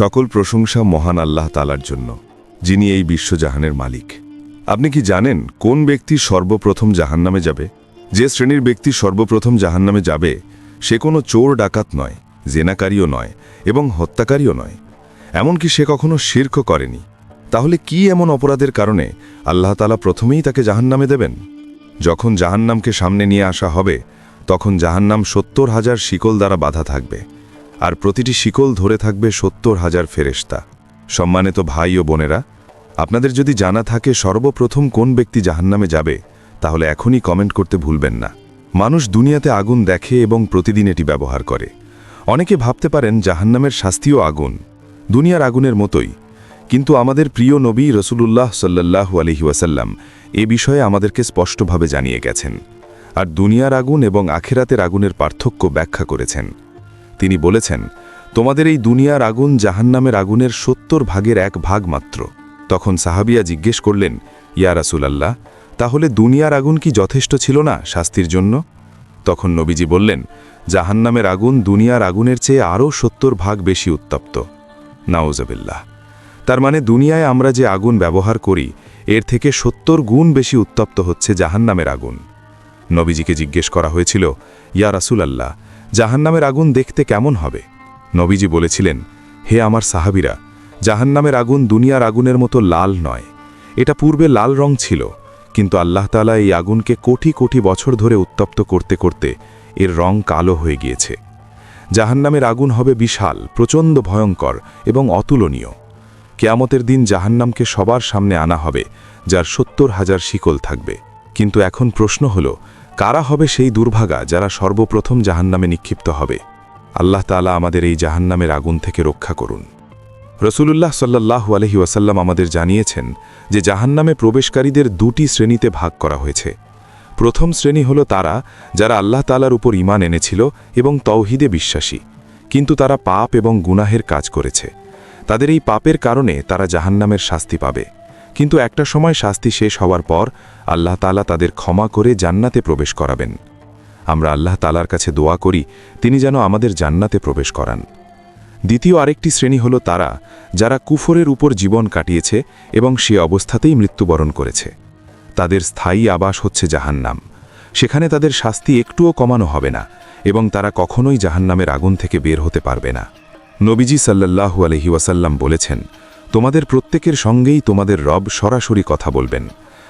সকল প্রশংসা মহান আল্লাহ তালার জন্য, যিনি এই বিশ্বজাহানের মালিক। আপনি কি জানেন কোন ব্যক্তি সর্বপ্রথম জাহান্নামে যাবে? যে শ্রেণির ব্যক্তি সর্বপ্রথম জাহান্নামে যাবে, সে কোনো চোর, ডাকাত নয়, জেনাকারীও নয় এবং হত্যাকারীও নয়। এমনকি সে কখনো শির্ক করেনি। তাহলে কি এমন অপরাধের কারণে আল্লাহ তালা প্রথমেই তাকে জাহান্নামে দেবেন? যখন জাহান্নামকে সামনে নিয়ে আসা হবে, তখন জাহান্নাম সত্তর হাজার শিকল দ্বারা বাধা থাকবে। আর প্রতিটি শিকল ধরে থাকবে সত্তর হাজার ফেরেশতা। সম্মানিত ভাই ও বোনেরা, আপনাদের যদি জানা থাকে সর্বপ্রথম কোন ব্যক্তি জাহান্নামে যাবে, তাহলে এখনই কমেন্ট করতে ভুলবেন না। মানুষ দুনিয়াতে আগুন দেখে এবং প্রতিদিন এটি ব্যবহার করে। অনেকে ভাবতে পারেন জাহান্নামের শাস্তিও আগুন, দুনিয়ার আগুনের মতোই। কিন্তু আমাদের প্রিয় নবী রসুলুল্লাহ সাল্লাহু আলহি ওয়াসাল্লাম এ বিষয়ে আমাদেরকে স্পষ্টভাবে জানিয়ে গেছেন। আর দুনিয়ার আগুন এবং আখেরাতের আগুনের পার্থক্য ব্যাখ্যা করেছেন। তিনি বলেছেন, তোমাদের এই দুনিয়ার আগুন জাহান্নামের আগুনের সত্তর ভাগের এক ভাগ মাত্র। তখন সাহাবিয়া জিজ্ঞেস করলেন, ইয়া রাসুলাল্লাহ, তাহলে দুনিয়ার আগুন কি যথেষ্ট ছিল না শাস্তির জন্য? তখন নবীজি বললেন, জাহান্নামের আগুন দুনিয়ার আগুনের চেয়ে আরও সত্তর ভাগ বেশি উত্তপ্ত। নাওজাবিল্লাহ তার মানে দুনিয়ায় আমরা যে আগুন ব্যবহার করি, এর থেকে সত্তর গুণ বেশি উত্তপ্ত হচ্ছে জাহান্নামের আগুন। নবীজিকে জিজ্ঞেস করা হয়েছিল, ইয়া রাসুলাল্লাহ জাহান্নামের আগুন দেখতে কেমন হবে? নবীজি বলেছিলেন, হে আমার সাহাবিরা, জাহান্নামের আগুন দুনিয়ার আগুনের মতো লাল নয়। এটা পূর্বে লাল রং ছিল, কিন্তু আল্লাহ তালা এই আগুনকে কোটি কোটি বছর ধরে উত্তপ্ত করতে করতে এর রং কালো হয়ে গিয়েছে। জাহান্নামের আগুন হবে বিশাল, প্রচণ্ড ভয়ঙ্কর এবং অতুলনীয়। কেয়ামতের দিন জাহান্নামকে সবার সামনে আনা হবে, যার সত্তর হাজার শিকল থাকবে। কিন্তু এখন প্রশ্ন হল কারা হবে সেই দুর্ভাগা যারা সর্বপ্রথম জাহান্নামে নিক্ষিপ্ত হবে? আল্লাহ তালা আমাদের এই জাহান্নামের আগুন থেকে রক্ষা করুন। রসুলুল্লাহ সাল্লাহ আলহি ওয়াসাল্লাম আমাদের জানিয়েছেন যে জাহান্নামে প্রবেশকারীদের দুটি শ্রেণীতে ভাগ করা হয়েছে। প্রথম শ্রেণি হল তারা যারা আল্লাহ তালার উপর ইমান এনেছিল এবং তৌহিদে বিশ্বাসী, কিন্তু তারা পাপ এবং গুনাহের কাজ করেছে। তাদের এই পাপের কারণে তারা জাহান্নামের শাস্তি পাবে। কিন্তু একটা সময় শাস্তি শেষ হওয়ার পর আল্লাহ তালা তাদের ক্ষমা করে জান্নাতে প্রবেশ করাবেন। আমরা আল্লাহ তালার কাছে দোয়া করি, তিনি যেন আমাদের জান্নাতে প্রবেশ করান। দ্বিতীয় আরেকটি শ্রেণি হল তারা, যারা কুফরের উপর জীবন কাটিয়েছে এবং সে অবস্থাতেই মৃত্যুবরণ করেছে। তাদের স্থায়ী আবাস হচ্ছে জাহান্নাম। সেখানে তাদের শাস্তি একটুও কমানো হবে না এবং তারা কখনোই জাহান্নামের আগুন থেকে বের হতে পারবে না। নবীজি সাল্লাল্লাহু আলহি ওয়াসাল্লাম বলেছেন তোমাদের প্রত্যেকের সঙ্গেই তোমাদের রব সরাসরি কথা বলবেন।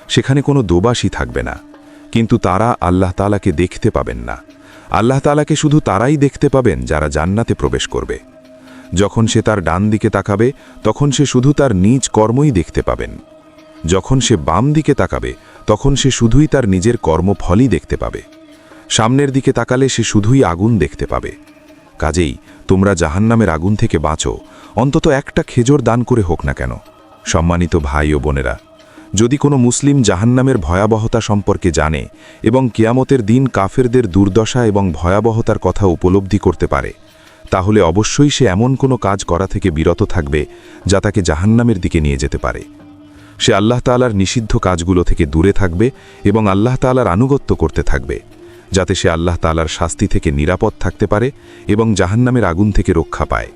সেখানে কোনো দোবাসী থাকবে না। কিন্তু তারা আল্লাহ তালাকে দেখতে পাবেন না। আল্লাহ তালাকে শুধু তারাই দেখতে পাবেন যারা জান্নাতে প্রবেশ করবে। যখন সে তার ডান দিকে তাকাবে, তখন সে শুধু তার নিজ কর্মই দেখতে পাবেন। যখন সে বাম দিকে তাকাবে, তখন সে শুধুই তার নিজের কর্মফলই দেখতে পাবে। সামনের দিকে তাকালে সে শুধুই আগুন দেখতে পাবে। কাজেই তোমরা জাহান্নামের আগুন থেকে বাঁচো অন্তত একটা খেজোর দান করে হোক না কেন, সম্মানিত ভাই ও বোনেরা। যদি কোনো মুসলিম জাহান্নামের ভয়াবহতা সম্পর্কে জানে এবং কিয়ামতের দিন কাফেরদের দুর্দশা এবং ভয়াবহতার কথা উপলব্ধি করতে পারে, তাহলে অবশ্যই সে এমন কোনো কাজ করা থেকে বিরত থাকবে যা তাকে জাহান্নামের দিকে নিয়ে যেতে পারে। সে আল্লাহ তালার নিষিদ্ধ কাজগুলো থেকে দূরে থাকবে এবং আল্লাহ তালার আনুগত্য করতে থাকবে, যাতে সে আল্লাহ তালার শাস্তি থেকে নিরাপদ থাকতে পারে এবং জাহান্নামের আগুন থেকে রক্ষা পায়।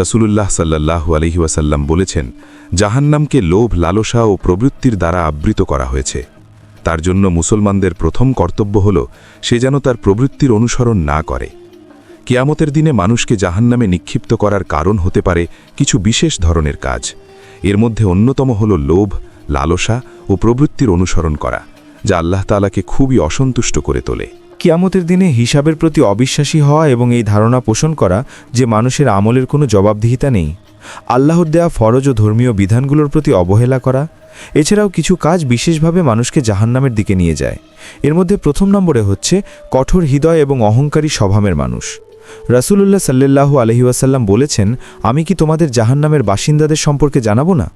রসুলুল্লাহ সাল্লাহ আলহি ওয়াসাল্লাম বলেছেন, জাহান্নামকে লোভ, লালসা ও প্রবৃত্তির দ্বারা আবৃত করা হয়েছে। তার জন্য মুসলমানদের প্রথম কর্তব্য হল সে যেন তার প্রবৃত্তির অনুসরণ না করে। কিয়ামতের দিনে মানুষকে জাহান্নামে নিক্ষিপ্ত করার কারণ হতে পারে কিছু বিশেষ ধরনের কাজ। এর মধ্যে অন্যতম হল লোভ, লালসা ও প্রবৃত্তির অনুসরণ করা, যা আল্লাহ তালাকে খুবই অসন্তুষ্ট করে তোলে। কিয়ামতের দিনে হিসাবের প্রতি অবিশ্বাসী হওয়া এবং এই ধারণা পোষণ করা যে মানুষের আমলের কোনো জবাবদিহিতা নেই। আল্লাহর দেয়া ফরজ ও ধর্মীয় বিধানগুলোর প্রতি অবহেলা করা, এছাড়াও কিছু কাজ বিশেষভাবে মানুষকে জাহান্নামের দিকে নিয়ে যায়। এর মধ্যে প্রথম নম্বরে হচ্ছে কঠোর হৃদয় এবং অহংকারী স্বভাবের মানুষ। রাসূলুল্লাহ সাল্লাল্লাহু আলহিউসাল্লাম বলেছেন, আমি কি তোমাদের জাহান্নামের বাসিন্দাদের সম্পর্কে জানাব না?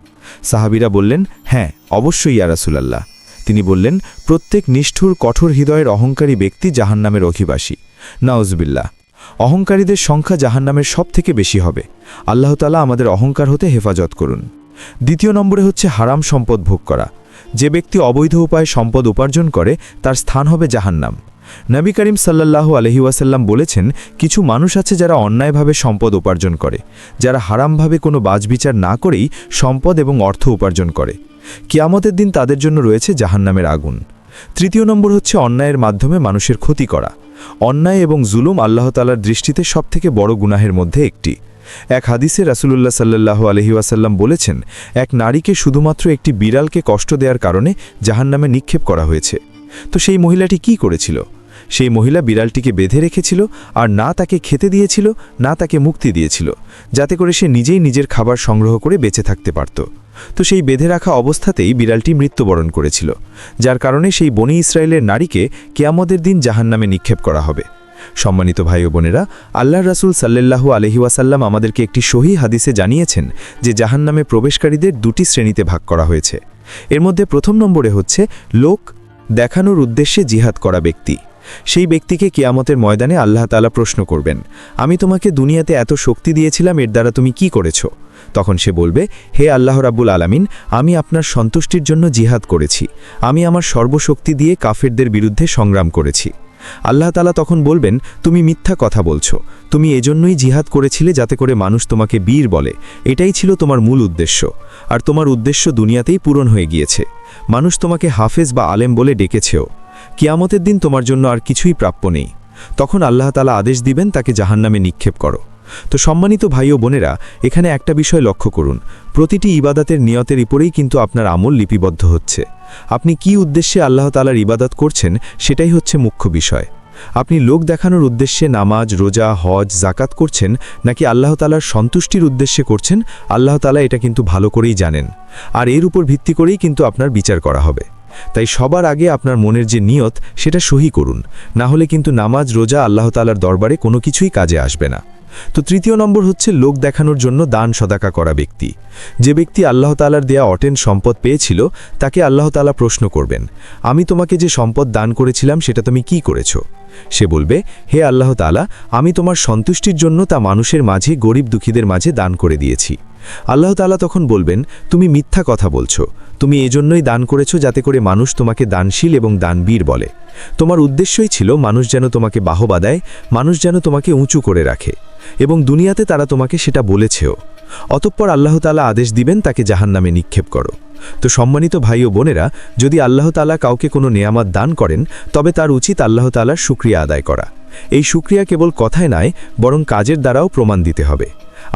সাহাবিরা বললেন হ্যাঁ অবশ্যই ইয়া রাসূলাল্লাহ। তিনি বললেন, প্রত্যেক নিষ্ঠুর, কঠোর হৃদয়ের অহংকারী ব্যক্তি জাহান্নামের অধিবাসী। নাউজবিল্লাহ। অহংকারীদের সংখ্যা জাহান্নামের সব থেকে বেশি হবে। আল্লাহতালা আমাদের অহংকার হতে হেফাজত করুন। দ্বিতীয় নম্বরে হচ্ছে হারাম সম্পদ ভোগ করা। যে ব্যক্তি অবৈধ উপায়ে সম্পদ উপার্জন করে, তার স্থান হবে জাহান্নাম। নবী করিম সাল্লাল্লাহু আলহি ওয়াসাল্লাম বলেছেন, কিছু মানুষ আছে যারা অন্যায়ভাবে সম্পদ উপার্জন করে, যারা হারামভাবে কোনো বাজবিচার না করেই সম্পদ এবং অর্থ উপার্জন করে। কিয়ামতের দিন তাদের জন্য রয়েছে জাহান্নামের আগুন। তৃতীয় নম্বর হচ্ছে অন্যায়ের মাধ্যমে মানুষের ক্ষতি করা। অন্যায় এবং জুলুম আল্লাহ তালার দৃষ্টিতে সবথেকে বড় গুনাহের মধ্যে একটি। এক হাদিসে রাসুলুল্লাহ সাল্লাহ আলহি ওয়াসাল্লাম বলেছেন, এক নারীকে শুধুমাত্র একটি বিড়ালকে কষ্ট দেওয়ার কারণে জাহান্নামে নিক্ষেপ করা হয়েছে। তো সেই মহিলাটি কি করেছিল? সেই মহিলা বিড়ালটিকে বেঁধে রেখেছিল আর না তাকে খেতে দিয়েছিল, না তাকে মুক্তি দিয়েছিল, যাতে করে সে নিজেই নিজের খাবার সংগ্রহ করে বেঁচে থাকতে পারত। তো সেই বেঁধে রাখা অবস্থাতেই বিড়ালটি মৃত্যুবরণ করেছিল, যার কারণে সেই বনি ইসরায়েলের নারীকে কেয়ামদের দিন জাহান্নামে নিক্ষেপ করা হবে। সম্মানিত ভাই ও বোনেরা আল্লাহ রাসুল সাল্লাল্লাহু আলহি ওয়াসাল্লাম আমাদেরকে একটি সহি হাদিসে জানিয়েছেন যে জাহান্নামে প্রবেশকারীদের দুটি শ্রেণীতে ভাগ করা হয়েছে। এর মধ্যে প্রথম নম্বরে হচ্ছে লোক দেখানোর উদ্দেশ্যে জিহাদ করা ব্যক্তি। সেই ব্যক্তিকে কিয়ামতের ময়দানে আল্লাহ তালা প্রশ্ন করবেন, আমি তোমাকে দুনিয়াতে এত শক্তি দিয়েছিলাম, এর দ্বারা তুমি কি করেছ? তখন সে বলবে, হে আল্লাহ রাব্বুল আলামিন, আমি আপনার সন্তুষ্টির জন্য জিহাদ করেছি। আমি আমার সর্বশক্তি দিয়ে কাফেরদের বিরুদ্ধে সংগ্রাম করেছি। আল্লাহ তালা তখন বলবেন, তুমি মিথ্যা কথা বলছো। তুমি এজন্যই জিহাদ করেছিলে যাতে করে মানুষ তোমাকে বীর বলে। এটাই ছিল তোমার মূল উদ্দেশ্য। আর তোমার উদ্দেশ্য দুনিয়াতেই পূরণ হয়ে গিয়েছে। মানুষ তোমাকে হাফেজ বা আলেম বলে ডেকেছেও। কিয়ামতের দিন তোমার জন্য আর কিছুই প্রাপ্য নেই। তখন আল্লাহ তালা আদেশ দিবেন, তাকে জাহান্নামে নিক্ষেপ করো। তো সম্মানিত ভাই ও বোনেরা, এখানে একটা বিষয় লক্ষ্য করুন। প্রতিটি ইবাদাতের নিয়তের উপরেই কিন্তু আপনার আমল লিপিবদ্ধ হচ্ছে। আপনি কি উদ্দেশ্যে আল্লাহ তালার ইবাদত করছেন, সেটাই হচ্ছে মুখ্য বিষয়। আপনি লোক দেখানোর উদ্দেশ্যে নামাজ, রোজা, হজ জাকাত করছেন, নাকি আল্লাহ তালার সন্তুষ্টির উদ্দেশ্যে করছেন, আল্লাহ তালা এটা কিন্তু ভালো করেই জানেন। আর এর উপর ভিত্তি করেই কিন্তু আপনার বিচার করা হবে। তাই সবার আগে আপনার মনের যে নিয়ত, সেটা সহি করুন। না হলে কিন্তু নামাজ, রোজা, আল্লাহ তালার দরবারে কোনো কিছুই কাজে আসবে না। তো তৃতীয় নম্বর হচ্ছে লোক দেখানোর জন্য দান সদাকা করা ব্যক্তি। যে ব্যক্তি আল্লাহ তালার দেয়া অটেন সম্পদ পেয়েছিল, তাকে আল্লাহ তালা প্রশ্ন করবেন, আমি তোমাকে যে সম্পদ দান করেছিলাম, সেটা তুমি কি করেছ? সে বলবে, হে আল্লাহ তালা আমি তোমার সন্তুষ্টির জন্য তা মানুষের মাঝে, গরিব দুঃখীদের মাঝে দান করে দিয়েছি। আল্লাহ তালা তখন বলবেন, তুমি মিথ্যা কথা বলছো। তুমি এজন্যই দান করেছ যাতে করে মানুষ তোমাকে দানশীল এবং দানবীর বলে। তোমার উদ্দেশ্যই ছিল মানুষ যেন তোমাকে বাহবা দেয়, মানুষ যেন তোমাকে উঁচু করে রাখে, এবং দুনিয়াতে তারা তোমাকে সেটা বলেছেও। অতঃপর আল্লাহ তালা আদেশ দিবেন, তাকে জাহান্নামে নিক্ষেপ করো। তো সম্মানিত ভাই ও বোনেরা, যদি আল্লাহ তালা কাউকে কোনো নেয়ামত দান করেন, তবে তার উচিত আল্লাহ তালার সুক্রিয়া আদায় করা। এই সুক্রিয়া কেবল কথায় নয়, বরং কাজের দ্বারাও প্রমাণ দিতে হবে।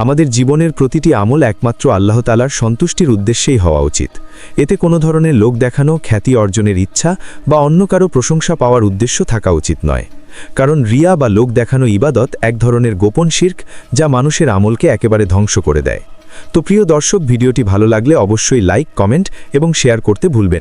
আমাদের জীবনের প্রতিটি আমল একমাত্র আল্লাহ তালার সন্তুষ্টির উদ্দেশ্যেই হওয়া উচিত। এতে কোনো ধরনের লোক দেখানো, খ্যাতি অর্জনের ইচ্ছা বা অন্য কারও প্রশংসা পাওয়ার উদ্দেশ্য থাকা উচিত নয়। কারণ রিয়া বা লোক দেখানো ইবাদত এক ধরনের গোপন শির্ক যা মানুষের আমলকে একেবারে ধ্বংস করে দেয়। তো প্রিয় দর্শক, ভিডিওটি ভালো লাগলে অবশ্যই লাইক, কমেন্ট এবং শেয়ার করতে ভুলবেন